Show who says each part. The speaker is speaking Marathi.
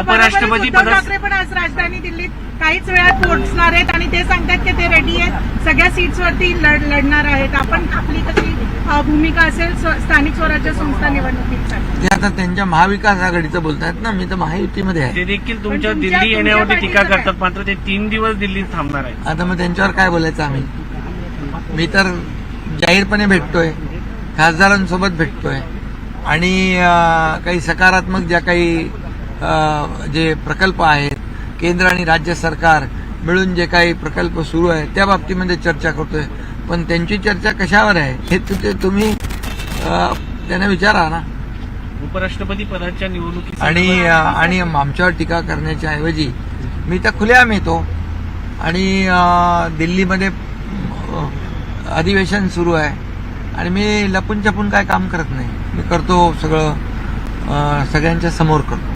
Speaker 1: उपराष्ट्रपती
Speaker 2: उद्धव
Speaker 1: पदास-
Speaker 2: ठाकरे पण आज राजधानी दिल्लीत काहीच वेळात पोहोचणार आहेत आणि ते सांगतात की ते रेडी आहेत. सगळ्या सीट्सवरती लढ- लढणार आहेत. आपण आपली कशी भूमिका असेल स्थानिक स्वराज्य संस्था निवडणुकीसाठी.
Speaker 3: ते आता त्यांच्या महाविकास आघाडीचं बोलतायत ना. मी तर महायुतीमध्ये आहे.
Speaker 1: ते देखील तुमच्या
Speaker 2: पण तुमच्या-
Speaker 1: दिल्ली येण्यावरती
Speaker 2: तुमच्या
Speaker 1: टीका
Speaker 2: पाठीचं
Speaker 1: करतात. मात्र ते तीन दिवस दिल्लीत थांबणार आहेत.
Speaker 3: आता मग त्यांच्यावर काय बोलायचं आम्ही? मी तर जाहीरपणे भेटतोय. खासदारांसोबत भेटतोय. आणि अं, काही सकारात्मक ज्या काही जे प्रकल्प आहेत केंद्र आणि राज्य सरकार मिळून जे काही प्रकल्प सुरू आहे त्या बाबतीमध्ये चर्चा करतोय. पण त्यांची चर्चा कशावर आहे हे तु- ते तुम्ही त्यांना विचारा ना.
Speaker 1: उपराष्ट्रपती पदाच्या निवडणुकीत
Speaker 3: आणि आणि आमच्यावर टीका करण्याच्या ऐवजी मी तर खुलेआम येतो आणि दिल्लीमध्ये अधिवेशन सुरू आहे. आणि मी लपून छपून काय काम करत नाही. मी करतो सगळं सगळ्यांच्या समोर करतो.